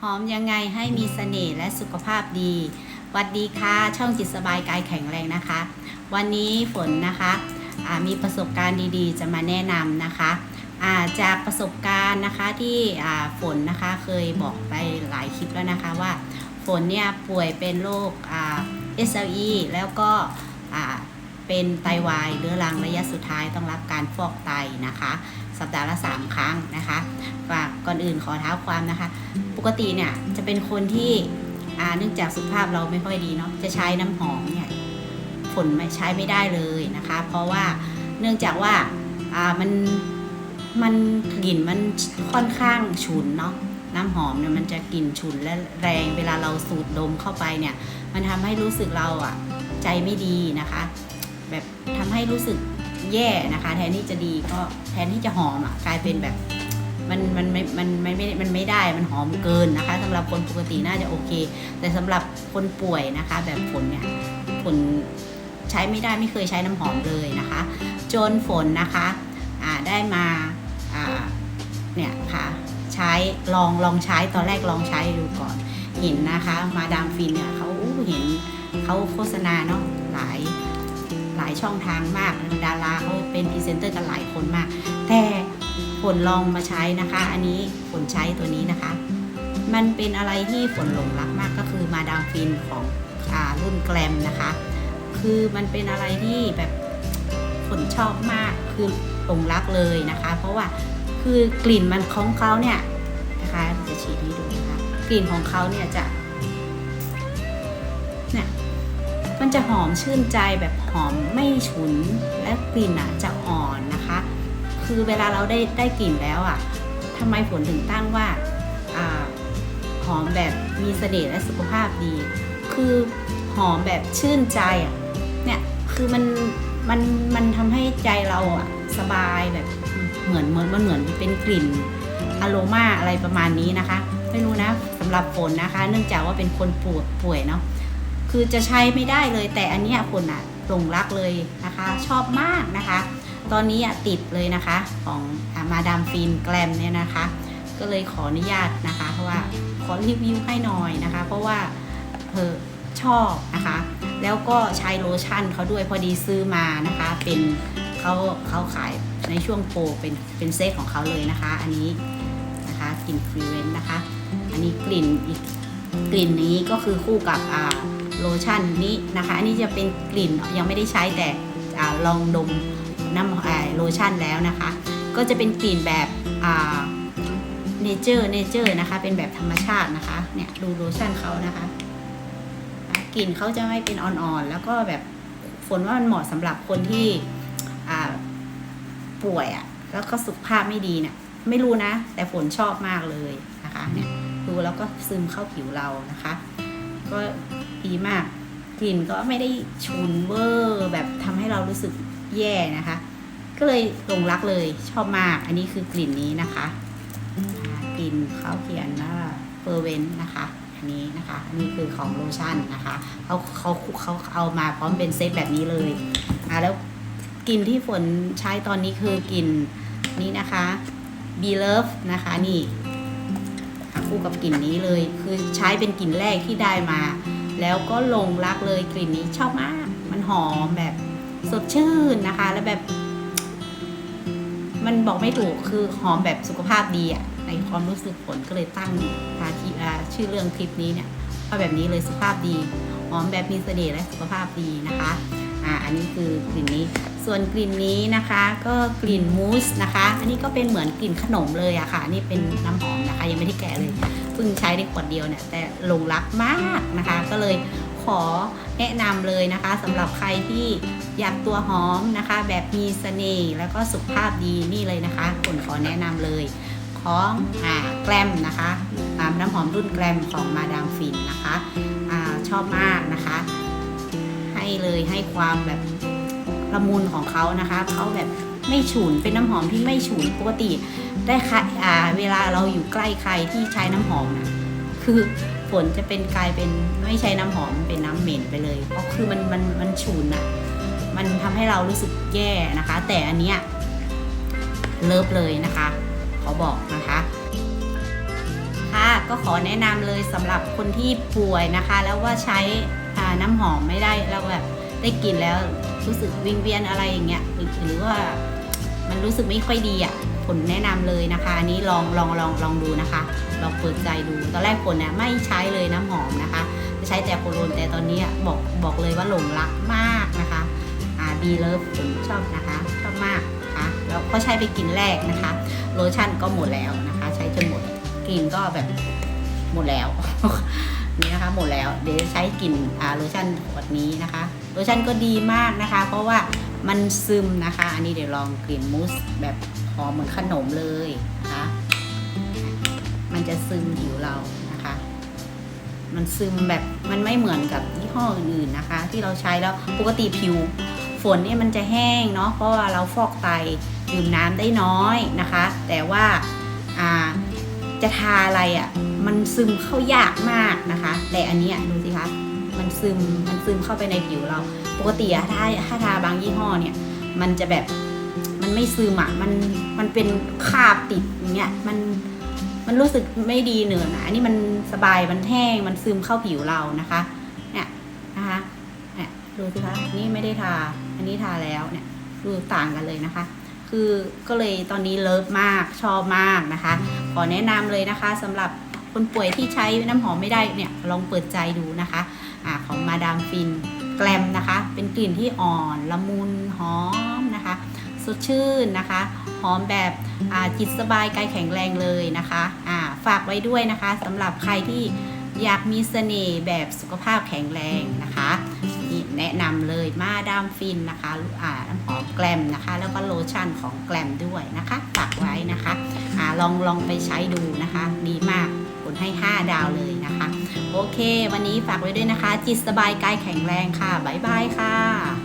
หอมยังไงให้มีเสน่ห์และสุขภาพดีวัดดีค่ะ ช่องจิตสบายกายแข็งแรงนะคะ วันนี้ฝนนะคะมีประสบการณ์ดีๆ จะมาแนะนำนะคะาจากประสบการณ์นะคะที่ฝนนะคะเคยบอกไปหลายคลิปแล้วนะคะว่าฝนเนี่ยป่วยเป็นโรคอ่า SLE แล้วก็เป็นไตวายเรื้อรังระยะสุดท้ายต้องรับการฟอกไตนะคะ สัปดาห์ละ 3 ครั้งนะคะฝากก่อนอื่นขอเท้าความนะคะ ปกติเนี่ยจะเป็นคนที่เนื่องจากสุขภาพเราไม่ค่อยดีเนาะจะใช้น้ำหอมเนี่ยฝนไม่ใช้ไม่ได้เลยนะคะ เพราะว่าเนื่องจากว่าอ่ามันมันกลิ่นมันค่อนข้างฉุนเนาะน้ำหอมเนี่ยมันจะกลิ่นฉุนและแรงเวลาเราสูดดมเข้าไปเนี่ย มันทำให้รู้สึกเราอะใจไม่ดีนะคะ แบบทำให้รู้สึก แย่นะคะ แทนที่จะดีก็แทนที่จะหอมอะกลายเป็นแบบมันมันไม่มันมันไม่มันไม่ได้มันหอมเกินนะคะสำหรับคนปกติน่าจะโอเค แต่สำหรับคนป่วยนะคะ แบบฝนเนี่ยฝนใช้ไม่ได้ไม่เคยใช้น้ำหอมเลยนะคะ จนฝนนะคะอ่าได้มาอ่าเนี่ยค่ะใช้ลองลองใช้ตอนแรกลองใช้ดูก่อน เห็นนะคะ มาดามฟินเนี่ยเขาเห็นเขาโฆษณาเนาะหลาย หลายช่องทางมากดาราเขาเป็นพรีเซนเตอร์กันหลายคนมาก แต่ฝนลองมาใช้นะคะ อันนี้ฝนใช้ตัวนี้นะคะ มันเป็นอะไรที่ฝนหลงรักมากก็คือมาดามฟินของอารุ่นแกลมนะคะ คือมันเป็นอะไรที่แบบฝนชอบมากคือหลงรักเลยนะคะ เพราะว่าคือกลิ่นมันของเขาเนี่ยนะคะจะฉีดให้ดูนะคะกลิ่นของเขาเนี่ยจะเนี่ย มันจะหอมชื่นใจแบบหอมไม่ฉุนและกลิ่นอะจะอ่อนนะคะ คือเวลาเราได้ได้กลิ่นแล้วอะทำไมฝนถึงตั้งว่าอหอมแบบมีเสน่ห์และสุขภาพดี คือหอมแบบชื่นใจอะเนี่ยคือมันมันมันทำให้ใจเราอะสบายแบบเหมือนเหมือนมันเหมือนเป็นกลิ่นอโรมาอะไรประมาณนี้นะคะ ไม่รู้นะสำหรับฝนนะคะ เนื่องจากว่าเป็นคนป่วยป่วยเนาะ คือจะใช้ไม่ได้เลย แต่อันนี้ฝนอะหลงรักเลยนะคะ ชอบมากนะคะ ตอนนี้อะติดเลยนะคะของมาดามฟินแกลมเนี่ยนะคะ ก็เลยขออนุญาตนะคะ เพราะว่าขอรีวิวให้หน่อยนะคะ เพราะว่าเธอชอบนะคะ แล้วก็ใช้โลชั่นเขาด้วยพอดีซื้อมานะคะ เป็นเขาเขาขายในช่วงโปรเป็นเป็นเซตของเขาเลยนะคะ อันนี้นะคะกลิ่นฟรีเวนนะคะ อันนี้กลิ่นอีกกลิ่นนี้ก็คือคู่กับอ่า โลชั่นนี้นะคะ อันนี้จะเป็นกลิ่นยังไม่ได้ใช้แต่อลองดมน้ำโลชั่นแล้วนะคะ ก็จะเป็นกลิ่นแบบเนเจอร์เนเจอร์นะคะ เป็นแบบธรรมชาตินะคะ เนี่ยดูโลชั่นเขานะคะ กลิ่นเขาจะไม่เป็นอ่อนๆ แล้วก็แบบฝนว่ามันเหมาะสำหรับคนที่ป่วยอะ่ะ แล้วก็สุขภาพไม่ดีเนี่ย ไม่รู้นะ แต่ฝนชอบมากเลยนะคะ เนี่ยดูแล้วก็ซึมเข้าผิวเรานะคะ ก็ ดีมาก กลิ่นก็ไม่ได้ฉุนเวอร์แบบทำให้เรารู้สึกแย่นะคะ ก็เลยหลงรักเลยชอบมาก อันนี้คือกลิ่นนี้นะคะกลิ่นเขาเขียนว่าเฟอร์เวนนะคะอันนี้นะคะอันนี้คือของโลชั่นนะคะเขาเขาเขาเอามาพร้อมเป็นเซตแบบนี้เลยอ่าแล้วกลิ่นที่ฝนใช้ตอนนี้คือกลิ่นนี้นะคะ b e Love นะคะนี่คู่กับกลิ่นนี้เลย คือใช้เป็นกลิ่นแรกที่ได้มา แล้วก็ลงรักเลยกลิ่นนี้ชอบมาก มันหอมแบบสดชื่นนะคะ แล้วแบบ มันบอกไม่ถูกคือหอมแบบสุขภาพดีอะในความรู้สึกผลก็เลยตั้งทาทีชื่อเรื่องคลิปนี้เนี่ยว่าแบบนี้เลยสุขภาพดีหอมแบบมีเสน่ห์และสุขภาพดีนะคะอ่าอันนี้คือกลิ่นนี้ ส่วนกลิ่นนี้นะคะ ก็กลิ่นมูสนะคะ อันนี้ก็เป็นเหมือนกลิ่นขนมเลยอะค่ะ นี่เป็นน้ำหอมนะคะ ยังไม่ได้แกะเลย พิ่งใช้ได้ขวดเดียวเนี่ยแต่หลงรักมากนะคะ ก็เลยขอแนะนำเลยนะคะสำหรับใครที่อยากตัวหอมนะคะ แบบมีเสน่ห์แล้วก็สุขภาพดีนี่เลยนะคะคนขอแนะนำเลยของอ่าแกลมนะคะอ่าน้ำหอมรุ่นแกลมของมาดามฟินนะคะอาชอบมากนะคะ ให้เลยให้ความแบบละมุนของเขานะคะเขาแบบ ไม่ฉุนเป็นน้ำหอมที่ไม่ฉุนปกติได้ค่ะอ่าเวลาเราอยู่ใกล้ใครที่ใช้น้ำหอมนะคือฝนจะเป็นกลายเป็นไม่ใช้น้ำหอมเป็นน้ำเหม็นไปเลยเพราะคือมันมันมันฉุนอะมันทำให้เรารู้สึกแย่นะคะ แต่อันเนี้ยเลิฟเลยนะคะ ขอบอกนะคะค่ะก็ขอแนะนำเลยสำหรับคนที่ป่วยนะคะ แล้วว่าใช้น้ำหอมไม่ได้แล้วแบบได้กลิ่นแล้วรู้สึกวิงเวียนอะไรอย่างเงี้ยหรือว่า มันรู้สึกไม่ค่อยดีอะผลแนะนำเลยนะคะอันนี้ลองลองลองลองดูนะคะลองเปิดใจดูตอนแรกผลเนี่ยไม่ใช้เลยน้ำหอมนะคะ จะใช้แต่โคโรนแต่ตอนนี้บอกบอกเลยว่าหลงรักมากนะคะอ่าดีเลิฟผมชอบนะคะชอบมากนะคะแล้วก็ใช้ไปกลินแรกนะคะ โลชั่นก็หมดแล้วนะคะ ใช้จนหมดกลิ่นก็แบบหมดแล้ว นี่นะคะหมดแล้วเดี๋ยวใช้กลิ่นโลชั่นขวดนี้นะคะโลชั่นก็ดีมากนะคะ เพราะว่ามันซึมนะคะ อันนี้เดี๋ยวลองกลิ่นมูสแบบหอมเหมือนขนมเลยนะคะมันจะซึมผิวเรานะคะ มันซึมแบบมันไม่เหมือนกับยี่ห้ออื่นๆนะคะ ที่เราใช้แล้วปกติผิวฝนเนี่ยมันจะแห้งเนาะเพราะว่าเราฟอกไตดื่มน้ำได้น้อยนะคะ แต่ว่าอ่าจะทาอะไรอะ่ะ มันซึมเข้ายากมากนะคะ แต่อันนี้ดูสิคะมันซึมมันซึมเข้าไปในผิวเรา ปกติอะถ้าถ้าทาบางยี่ห้อเนี่ย มันจะแบบมันไม่ซึมอะมันมันเป็นคาบติดอย่างเงี้ยมันมันรู้สึกไม่ดีเหนือหนะอันนี้มันสบายมันแห้งมันซึมเข้าผิวเรานะคะเนี่ยนะคะเนี่ยดูสิคะนี่ไม่ได้ทา อันนี้ทาแล้วเนี่ยคือต่างกันเลยนะคะ คือก็เลยตอนนี้เลิฟมากชอบมากนะคะ ขอแนะนำเลยนะคะสำหรับ คนป่วยที่ใช้น้ำหอมไม่ได้เนี่ยลองเปิดใจดูนะคะอ่าของมาดามฟินแกลมนะคะ เป็นกลิ่นที่อ่อนละมุนหอมนะคะ สดชื่นนะคะ หอมแบบอ่าจิตสบายกายแข็งแรงเลยนะคะอ่าฝากไว้ด้วยนะคะสำหรับใครที่ อยากมีเสน่ห์แบบสุขภาพแข็งแรงนะคะนี่แนะนำเลยมาดามฟินนะคะอ่าน้ำหอมแกลมนะคะ แล้วก็โลชั่นของแกลมด้วยนะคะฝากไว้นะคะอ่าลองลองไปใช้ดูนะคะ ดีมากผลให้ 5 ดาวเลยนะคะ โอเค วันนี้ฝากไว้ด้วยนะคะ จิตสบายกายแข็งแรงค่ะ บ๊ายบายค่ะ